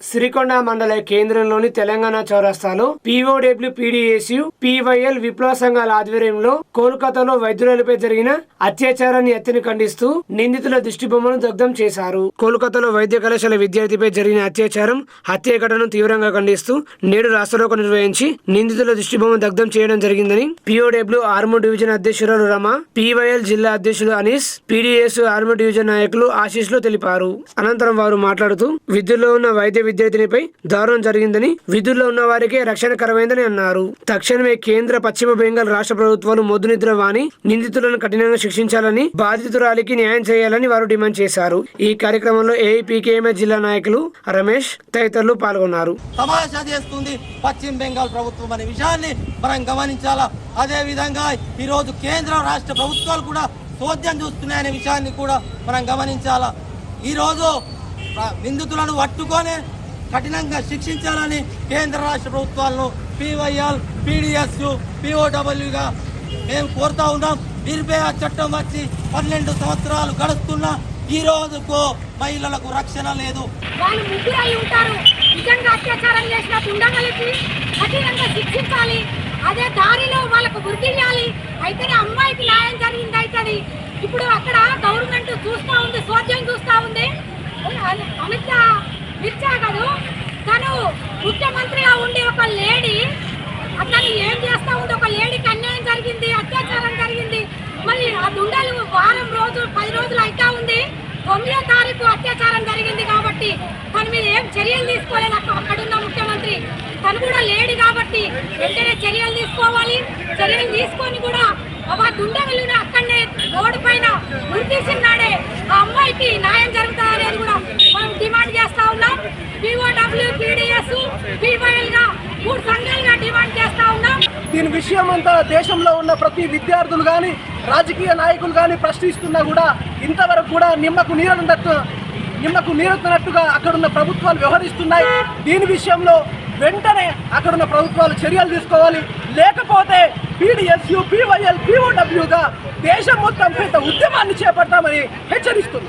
సిరికొండ మండల కేంద్రంలోని తెలంగాణ చౌరస్తాలో పీఓడబ్ల్యూ పీడీఎస్యు పీవైఎల్ విప్లవ సంఘాల ఆధ్వర్యంలో కోల్కతాలో వైద్యులపై జరిగిన అత్యాచారాన్ని ఎత్తిని ఖండిస్తూ నిందితుల దిష్టిబొమ్మను దగ్ధం చేశారు. కోల్కతాలో వైద్య కళాశాల విద్యార్థిపై జరిగిన అత్యాచారం హత్య ఘటనను తీవ్రంగా ఖండిస్తూ నేడు రాష్ట్రలోక నిర్వహించి నిందితుల దిష్టిబొమ్మ దగ్ధం చేయడం జరిగిందని పీఓడబ్ల్యూ ఆర్మూ డివిజన్ అధ్యక్షురాలు రమ పీవైఎల్ జిల్లా అధ్యక్షులు అనీస్ పీడీఎస్ ఆర్మూ డివిజన్ నాయకులు ఆశీష్లు తెలిపారు. అనంతరం వారు మాట్లాడుతూ విద్యుల్లో ఉన్న వైద్య విద్యార్థినిపై దారుణం జరిగిందని విధుల్లో ఉన్న వారికే రక్షణ కరమైందని అన్నారు. తక్షణమే కేంద్ర పశ్చిమ బెంగాల్ రాష్ట్ర ప్రభుత్వాలు మొద్దునిద్ర వాణి నిందితులను కఠినంగా శిక్షించాలని బాధితురాలికి న్యాయం చేయాలని వారు డిమాండ్ చేశారు. ఈ కార్యక్రమంలో ఏఐపీకేఎంఎస్ జిల్లా నాయకులు రమేష్ తదితరులు పాల్గొన్నారు. తమాషా చేస్తుంది పశ్చిమ బెంగాల్ ప్రభుత్వం అనే విషయాన్ని మనం గమనించాలా? అదే విధంగా ఈరోజు కేంద్ర రాష్ట్ర ప్రభుత్వాలు కూడా చోద్యం చూస్తున్నాయనే విషయాన్ని కూడా మనం గమనించాలా? ఈరోజు నిందితులను పట్టుకొని కఠినంగా శిక్షించాలని కేంద్ర రాష్ట్ర ప్రభుత్వాలను పీవైఎల్ పీడిఎస్ పిఓడబ్ల్యూగా మేము కోరుతా ఉన్నాం. నిర్భయ చట్టం వచ్చి పన్నెండు సంవత్సరాలు గడుస్తున్నా ఈ రోజుకు మహిళలకు రక్షణ లేదు. వాళ్ళు ముగ్గురు అయి ఉంటారు. నిజంగా అత్యాచారం చేసినట్టు దుండగలకి కఠినంగా శిక్షించాలి. అదే దారిలో వాళ్ళకు గుర్తించాలి అయితేనే అమ్మాయికి న్యాయం జరిగింది అవుతుంది ఇప్పుడు అక్కడ గవర్నమెంట్ చూస్తా ఉంది సోద్యం చూస్తా ఉంది. ముఖ్యమంత్రిగా ఉండి ఒక లేడీ అతను ఏం చేస్తా ఉంది ఒక లేడీకి అన్యాయం జరిగింది అత్యాచారం జరిగింది. మరి ఆ దుండలు వారం రోజులు పది రోజులు అయితే ఉంది. తొమ్మిదో తారీఖు అత్యాచారం జరిగింది కాబట్టి తన మీద ఏం చర్యలు తీసుకోలేదు. అక్కడున్న ముఖ్యమంత్రి. తను కూడా లేడు కాబట్టి వెంటనే చర్యలు తీసుకోవాలి. చర్యలు తీసుకొని కూడా ఒక దుండగులను అక్కడనే రోడ్డు పైన గుర్తించినాడే. ఆ అమ్మాయికి న్యాయం జరుగుతుంది అనేది కూడా మనం డిమాండ్ చేస్తా ఉన్నాం పీఓడబ్ల్యూ పీడిఎస్ పీవైఎల్గా మూడు సంఘాలుగా డిమాండ్ చేస్తా ఉన్నాం దీని విషయం అంతా దేశంలో ఉన్న ప్రతి విద్యార్థులు కానీ రాజకీయ నాయకులు కానీ ప్రశ్నిస్తున్నా కూడా ఇంతవరకు కూడా నిమ్మకు నీరున్నట్టు నిమ్మకు నీరెత్తినట్టుగా అక్కడున్న ప్రభుత్వాలు వ్యవహరిస్తున్నాయి. దీని విషయంలో వెంటనే అక్కడున్న ప్రభుత్వాలు చర్యలు తీసుకోవాలి. లేకపోతే పీడిఎస్యు పీవైఎల్ పీఓడబ్ల్యూగా దేశం మొత్తం పెద్ద ఉద్యమాన్ని చేపడతామని హెచ్చరిస్తుంది